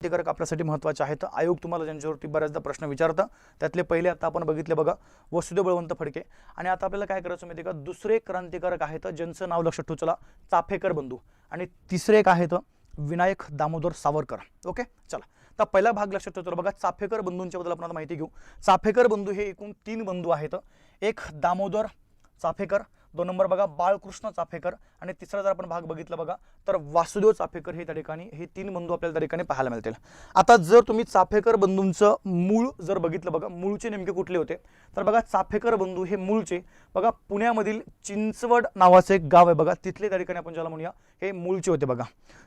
क्रांतिकारक आपल्यासाठी महत्त्वाचे आहेत आयोग तुम्हाला ज्यांच्यावरती बऱ्याचदा प्रश्न विचारतं त्यातले पहिले आता आपण बघितले बघा वसुदेव बळवंत फडके. आणि आता आपल्याला काय करायचं माहिती आहे का? दुसरे क्रांतिकारक आहेत ज्यांचं नाव लक्षात ठेवू चला चाफेकर बंधू. आणि तिसरे एक आहेत विनायक दामोदर सावरकर. ओके? चला. तर पहिला भाग लक्षात ठेवतो बघा चाफेकर बंधूंच्या बद्दल आपण आता माहिती घेऊ. चाफेकर बंधू हे एकूण तीन बंधू आहेत. एक दामोदर चाफेकर दोन नंबर बघा बाळकृष्ण चाफेकर. आणि तिसरा जर आपण भाग बघितला बघा तर वासुदेव चाफेकर हे त्या ठिकाणी हे तीन बंधू आपल्याला त्या ठिकाणी पाहायला मिळतील. आता जर तुम्ही चाफेकर बंधूंचं मूळ जर बघितलं बघा मूळचे नेमके कुठले होते? तर बघा चाफेकर बंधू हे मूळचे. बघा पुण्यामधील चिंचवड नावाचं एक गाव आहे बघा तिथले त्या ठिकाणी आपण ज्याला म्हणूया हे मूळचे होते बघा.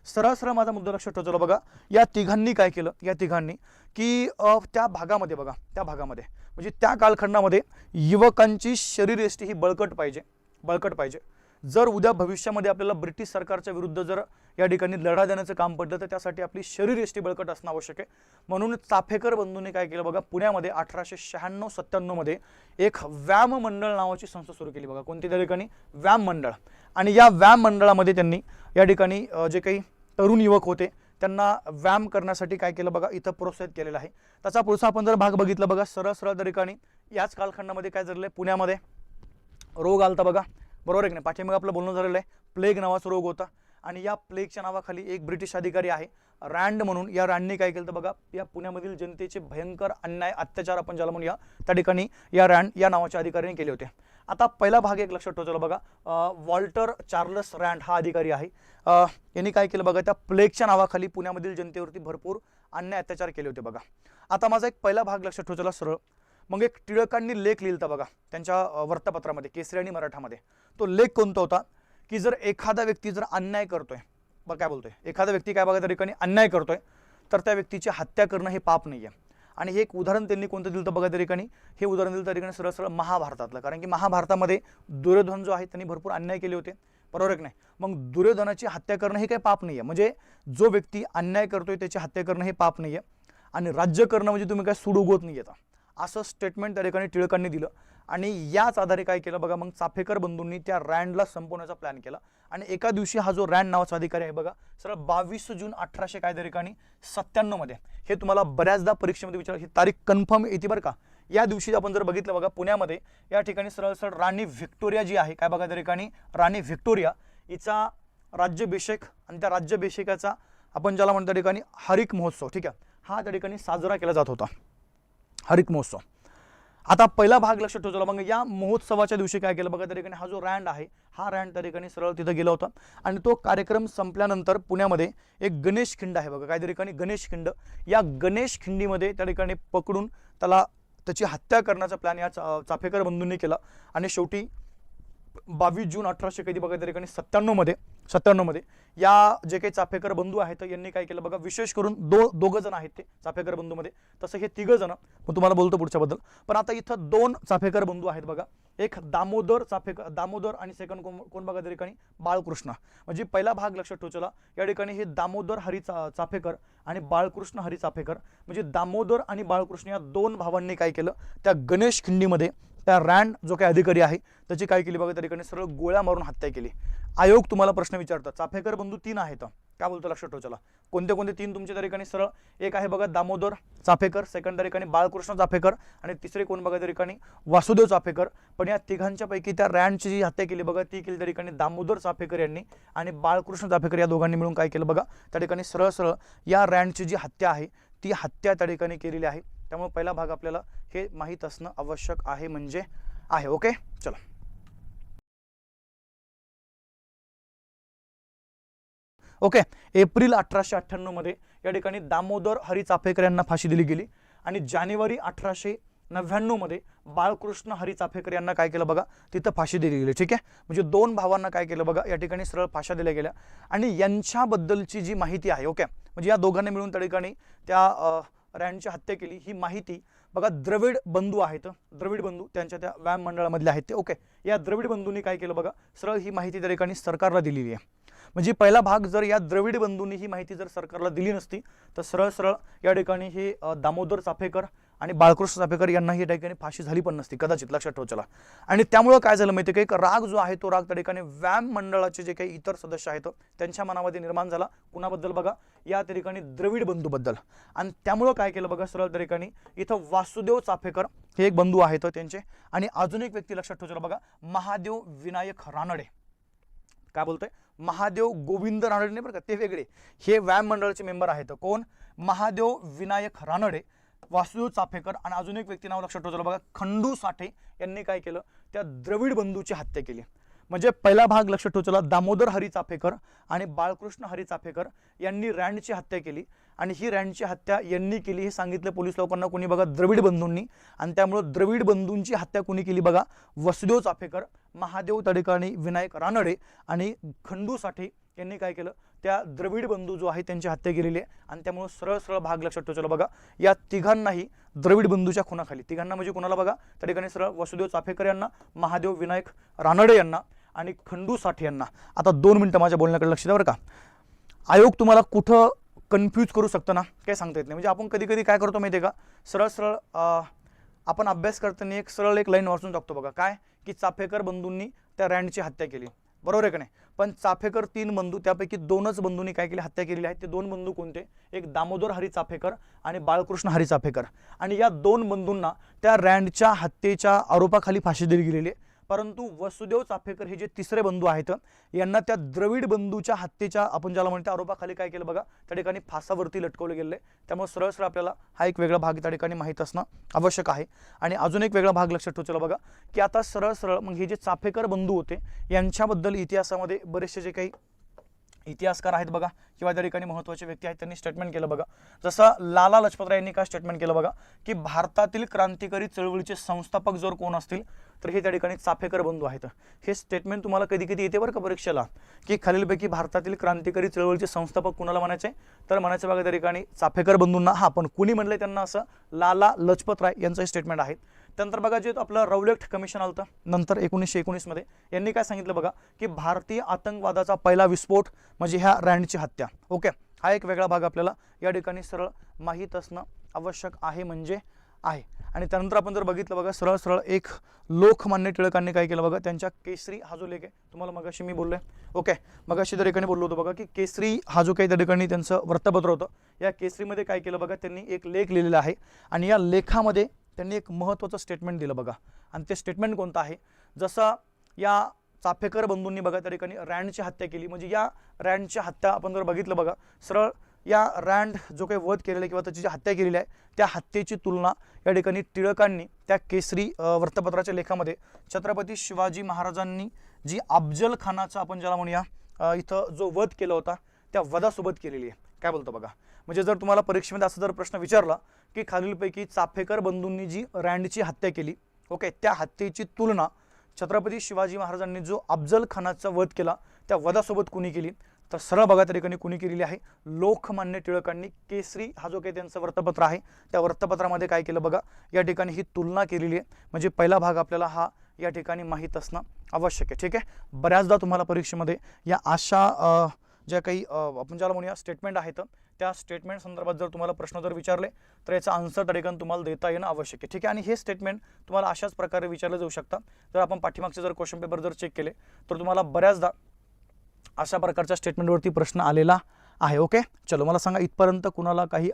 सरळ सरळ माझा मुद्दा लक्षात ठेवतो बघा या तिघांनी काय केलं? या तिघांनी की त्या भागामध्ये बघा त्या भागामध्ये म्हणजे त्या कालखंडामध्ये युवकांची शरीरयष्टी ही बळकट पाहिजे. बळकट पाहिजे. जर उद्या भविष्यामध्ये आपल्याला ब्रिटिश सरकारच्या विरुद्ध जर या ठिकाणी लढा देण्याचं काम पडलं तर त्यासाठी आपली शरीरयष्टी बळकट असणं आवश्यक आहे. म्हणून चाफेकर बंधूंनी काय केलं बघा पुण्यामध्ये अठराशे शहाण्णव सत्त्याण्णवमध्ये एक व्यायाम मंडळ नावाची संस्था सुरू केली बघा. कोणती? त्या ठिकाणी व्यायाम मंडळ. आणि या व्यायाम मंडळामध्ये त्यांनी या ठिकाणी जे काही तरुण युवक होते त्यांना व्यायाम करण्यासाठी काय केलं बघा इथं प्रोत्साहित केलेलं आहे. त्याचा पुढचा आपण जर भाग बघितला बघा सरळ सरळ त्या ठिकाणी याच कालखंडामध्ये काय झालेलं आहे पुण्यामध्ये रोग आलता बघा. बरोबर आहे की नाही? पाठीमागे आपलं बोलणं झालेलं आहे. प्लेग नावाचा रोग होता आणि या प्लेगच्या नावाखाली एक ब्रिटिश अधिकारी आहे रँड म्हणून. या रँडने काय केलं तर बघा? या पुण्यामधील जनतेचे भयंकर अन्याय अत्याचार आपण ज्याला म्हणूया त्या ठिकाणी या रँड या नावाच्या अधिकाऱ्याने केले होते. आता पहिला भाग एक लक्षात ठेवतो बघा. वॉल्टर चार्लस रँड हा अधिकारी आहे. यांनी काय केलं बघा? त्या प्लेगच्या नावाखाली पुण्यामधील जनतेवरती भरपूर अन्याय अत्याचार केले होते बघा. आता माझा एक पहिला भाग लक्षात ठेवतो सरळ. मग एक टिळकांनी लेख लिहिलता बघा त्यांच्या वृत्तपत्रामध्ये केसरी आणि मराठामध्ये. तो लेख कोणता होता? की जर एखादा व्यक्ती जर अन्याय करतोय बघ काय बोलतोय? एखादा व्यक्ती काय बघा त्या ठिकाणी अन्याय करतोय तर त्या व्यक्तीची हत्या करणं हे पाप नाही आहे आणि हे एक उदाहरण त्यांनी कोणतं दिलं तर बघा त्या ठिकाणी? हे उदाहरण दिलं त्या ठिकाणी सरळ सरळ महाभारतातलं. कारण की महाभारतामध्ये दुर्योधन जो आहे त्यांनी भरपूर अन्याय केले होते. बरोबर एक नाही? मग दुर्योधनाची हत्या करणं हे काही पाप नाही आहे म्हणजे जो व्यक्ती अन्याय करतोय त्याची हत्या करणं हे पाप नाही आहे आणि राज्य करणं म्हणजे तुम्ही काय सुडोगोत नाही येता असं स्टेटमेंट त्या ठिकाणी टिळकांनी दिलं. आणि याच आधारे काय केलं बघा मग चाफेकर बंधूंनी त्या रँडला संपवण्याचा प्लॅन केला. आणि एका दिवशी हा जो रँड नावाचा अधिकारी आहे बघा सरळ बावीस जून अठराशे काय त्या ठिकाणी सत्त्याण्णवमध्ये हे तुम्हाला बऱ्याचदा परीक्षेमध्ये विचार ही तारीख कन्फर्म येते बरं का? या दिवशी आपण जर बघितलं बघा पुण्यामध्ये या ठिकाणी सरळ सरळ राणी व्हिक्टोरिया जी आहे काय बघा त्या ठिकाणी राणी व्हिक्टोरिया हिचा राज्याभिषेक आणि त्या राज्याभिषेकाचा आपण ज्याला म्हणतो त्या ठिकाणी हरिक महोत्सव ठीक आहे? हा त्या ठिकाणी साजरा केला जात होता. हरित महोत्सव. आता पहिला भाग लक्षात ठेवतो मग या महोत्सवाच्या दिवशी काय केलं? बघा त्या ठिकाणी हा जो रँड आहे हा रँड त्या ठिकाणी सरळ तिथं गेला होता. आणि तो कार्यक्रम संपल्यानंतर पुण्यामध्ये एक गणेश खिंड आहे बघा. काय त्या ठिकाणी गणेश खिंड. या गणेश खिंडीमध्ये त्या ठिकाणी पकडून त्याला त्याची हत्या करण्याचा प्लॅन या चा- चाफेकर बंधूंनी केला. आणि शेवटी बावीस जून अठराशे कधी बघा तरी ठिकाणी सत्त्याण्णवमध्ये सत्त्याण्णवमध्ये या जे काही चाफेकर बंधू आहेत यांनी काय केलं बघा विशेष करून दो दोघं जण आहेत ते चाफेकर बंधूमध्ये तसं हे तिघं जण मग तुम्हाला बोलतो पुढच्याबद्दल पण आता इथं दोन चाफेकर बंधू आहेत बघा. एक दामोदर चाफेकर दामोदर आणि सेकंड कोण कोण बघा त्या ठिकाणी? बाळकृष्ण. म्हणजे पहिला भाग लक्षात ठेवचला या ठिकाणी हे दामोदर हरी चा चाफेकर आणि बाळकृष्ण हरी चाफेकर. म्हणजे दामोदर आणि बाळकृष्ण या दोन भावांनी काय केलं त्या गणेश खिंडीमध्ये त्या रँड जो काही अधिकारी आहे त्याची काय केली बघा त्या ठिकाणी सरळ गोळ्या मारून हत्या केली. आयोग तुम्हाला प्रश्न विचारतात चाफेकर बंधू तीन आहेत. काय बोलतो लक्षात ठेव चला. कोणते कोणते तीन तुमच्या त्या ठिकाणी सरळ? एक आहे बघा दामोदर चाफेकर सेकंड त्या ठिकाणी बाळकृष्ण चाफेकर आणि तिसरे कोण बघा त्या ठिकाणी? वासुदेव चाफेकर. पण या तिघांच्या पैकी त्या रँडची जी हत्या केली बघा ती केली त्या ठिकाणी दामोदर चाफेकर यांनी आणि बाळकृष्ण चाफेकर या दोघांनी मिळून काय केलं बघा? त्या ठिकाणी सरळ सरळ या रँडची जी हत्या आहे ती हत्या त्या ठिकाणी केलेली आहे. त्यामुळे पहिला भाग आपल्याला हे माहीत असणं आवश्यक आहे म्हणजे आहे ओके? चला. ओके एप्रिल अठराशे अठ्ठ्याण्णवमध्ये या ठिकाणी दामोदर हरी चाफेकर यांना फाशी दिली गेली. आणि जानेवारी अठराशे नव्याण्णवमध्ये बाळकृष्ण हरी चाफेकर यांना काय केलं बघा? तिथं फाशी दिली गेली ठीक आहे? म्हणजे दोन भावांना काय केलं बघा? या ठिकाणी सरळ फाशा दिल्या गेल्या. आणि यांच्याबद्दलची जी माहिती आहे ओके? म्हणजे या दोघांनी मिळून त्या ठिकाणी त्या अ, हत्या केली. ही माहिती बघा द्रविड बंधू आहेत. द्रविड बंधू त्यांच्या त्या व्यायाम मंडळामधले आहेत ते. ओके. या द्रविड बंधूंनी काय केलं बघा? सरळ ही माहिती त्या ठिकाणी सरकारला दिलेली आहे. म्हणजे पहिला भाग जर या द्रविड बंधूंनी ही माहिती जर सरकारला दिली नसती तर सरळ सरळ या ठिकाणी हे दामोदर चाफेकर आणि बाळकृष्ण चाफेकर यांना या ठिकाणी फाशी झाली पण नसती कदाचित लक्षात ठेव चला. आणि त्यामुळं काय झालं माहिती आहे का एक राग जो आहे तो राग त्या ठिकाणी व्यायाम मंडळाचे जे काही इतर सदस्य आहेत त्यांच्या मनामध्ये निर्माण झाला. कुणाबद्दल बघा? या त्या ठिकाणी द्रविड बंधूबद्दल. आणि त्यामुळं काय केलं बघा सरळ त्या ठिकाणी इथं वासुदेव चाफेकर हे एक बंधू आहेत त्यांचे. आणि अजून एक व्यक्ती लक्षात ठेवचला बघा महादेव विनायक रानडे. काय बोलतोय? महादेव गोविंद रानडे नाही बरं का ते वेगळे. हे व्यायाम मंडळाचे मेंबर आहेत. कोण? महादेव विनायक रानडे. वासुदेव चाफेकर आणि अजून एक व्यक्ती नाव लक्षात ठेवतो. बघा खंडू साठे यांनी काय केलं? त्या द्रविड बंधूची हत्या केली. म्हणजे पहिला भाग लक्षात ठेवला दामोदर हरी चाफेकर आणि बाळकृष्ण हरी चाफेकर यांनी रँडची हत्या केली. आणि ही रँडची हत्या यांनी केली हे सांगितलं पोलीस लोकांना कोणी बघा द्रविड बंधूंनी. आणि त्यामुळं द्रविड बंधूंची हत्या कोणी केली बघा? वसुदेव चाफेकर महादेव तडेकाणी विनायक रानडे आणि खंडू साठे यांनी काय केलं? त्या द्रविड बंधू जो आहे त्यांची हत्या केलेली आहे. आणि त्यामुळे सरळ सरळ भाग लक्षात ठेवला बघा. या तिघांनाही द्रविड बंधूच्या खुनाखाली. तिघांना म्हणजे कुणाला बघा? त्या ठिकाणी सरळ वसुदेव चाफेकर यांना महादेव विनायक रानडे यांना आणि खंडू साठे यांना. आता दोन मिनटं माझ्या बोलण्याकडे लक्ष द्या बरं का. आयोग तुम्हाला कुठं कन्फ्यूज करू शकतं ना? काय सांगता येत नाही. म्हणजे आपण कधी कधी काय करतो माहिती आहे का? सरळ सरळ आपण अभ्यास करताना एक सरळ एक लाईन वाचून टाकतो बघा. काय? की चाफेकर बंधूंनी त्या रँडची हत्या केली. बरोबर आहे का नाही? पण चाफेकर तीन बंधू त्यापैकी दोनच बंधूंनी काय केली? हत्या केलेली आहे. ते दोन बंधू कोणते? एक दामोदर हरी चाफेकर आणि बाळकृष्ण हरी चाफेकर. आणि या दोन बंधूंना त्या रँडच्या हत्येच्या आरोपाखाली फाशी दिली गेलेली आहे. परंतु वसुदेव चाफेकर हे जे तिसरे बंधू आहेत यांना त्या द्रविड बंधूच्या हत्येच्या आपण ज्याला म्हणतो आरोपाखाली काय केलं बघा त्या ठिकाणी फासावरती लटकवले गेले. त्यामुळे सरळ सरळ आपल्याला हा एक वेगळा भाग त्या ठिकाणी माहीत असणं आवश्यक आहे. आणि अजून एक वेगळा भाग लक्षात ठेवला बघा की आता सरळ सरळ मग हे जे चाफेकर बंधू होते यांच्याबद्दल इतिहासामध्ये बरेचसे जे काही इतिहासकार आहेत बघा किंवा त्या ठिकाणी महत्त्वाचे व्यक्ती आहेत त्यांनी स्टेटमेंट केलं बघा. जसं लाला लजपतराय यांनी काय स्टेटमेंट केलं बघा की भारतातील क्रांतिकारी चळवळीचे संस्थापक जर कोण असतील तर हे त्या ठिकाणी चाफेकर बंधू आहेत. हे स्टेटमेंट तुम्हाला कधी कधी येते बरं का परीक्षेला? की खालीलपैकी भारतातील क्रांतिकारी चळवळीचे संस्थापक कुणाला म्हणायचे? तर म्हणायचं बघा त्या ठिकाणी चाफेकर बंधूंना. हा पण कुणी म्हणलंय त्यांना असं? लाला लजपत राय यांचं स्टेटमेंट आहे. त्यानंतर बघा जे आपलं रौलेक्ट कमिशन आलं होतं नंतर एकोणीसशे एकोणीसमध्ये यांनी काय सांगितलं बघा की भारतीय आतंकवादाचा पहिला विस्फोट म्हणजे ह्या रँडची हत्या. ओके? हा एक वेगळा भाग आपल्याला या ठिकाणी सरळ माहीत असणं आवश्यक आहे म्हणजे आहे. आणि त्यानंतर आपण जर बघितलं बघा सरळ सरळ एक लोकमान्य टिळकांनी काय केलं बघा त्यांच्या केसरी हा जो लेख आहे. तुम्हाला मगाशी मी बोललोय. ओके? मगाशी त्या ठिकाणी बोललो होतो बघा की केसरी हा जो काही त्या ठिकाणी त्यांचं वृत्तपत्र होतं. या केसरीमध्ये काय केलं बघा त्यांनी एक लेख लिहिलेला आहे. आणि या लेखामध्ये त्यांनी एक महत्त्वाचं स्टेटमेंट दिलं बघा. आणि ते स्टेटमेंट कोणतं आहे? जसं या चाफेकर बंधूंनी बघा त्या ठिकाणी रँडची हत्या केली. म्हणजे या रँडची हत्या आपण जर बघितलं बघा सरळ या रँड जो काही वध केलेला आहे किंवा त्याची जी हत्या केलेली आहे त्या हत्येची तुलना या ठिकाणी टिळकांनी त्या केसरी वृत्तपत्राच्या लेखामध्ये छत्रपती शिवाजी महाराजांनी जी अफजल खानाचा आपण ज्याला म्हणूया इथं जो वध केला होता त्या वधासोबत केलेली आहे. काय बोलतो बघा. म्हणजे जर तुम्हाला परीक्षेमध्ये असा जर प्रश्न विचारला की खालीलपैकी चाफेकर बंधूंनी जी रँडची हत्या केली ओके त्या हत्येची तुलना छत्रपती शिवाजी महाराजांनी जो अफजल खानाचा वध केला त्या वधासोबत कुणी केली? तर सरळ बघा त्या ठिकाणी कुणी केलेली आहे. लोकमान्य टिळकांनी केसरी हा जो काही त्यांचं वृत्तपत्र आहे त्या वृत्तपत्रामध्ये काय केलं बघा? या ठिकाणी ही तुलना केलेली आहे. म्हणजे पहिला भाग आपल्याला हा या ठिकाणी माहीत असणं आवश्यक आहे. ठीक आहे? बऱ्याचदा तुम्हाला परीक्षेमध्ये या अशा ज्या काही आपण ज्याला म्हणूया स्टेटमेंट आहेत त्या स्टेटमेंट संदर्भात जर तुम्हाला प्रश्न जर विचारले तर याचा आन्सर तरीकन तुम्हाला देता येणं आवश्यक आहे. ठीक आहे? आणि हे स्टेटमेंट तुम्हाला अशाच प्रकारे विचारलं जाऊ शकता. जर आपण पाठीमागचे जर क्वेश्चन पेपर जर चेक केले तर तुम्हाला बऱ्याचदा अशा प्रकारच्या स्टेटमेंटवरती प्रश्न आलेला आहे. ओके चलो मला सांगा इथपर्यंत कुणाला काही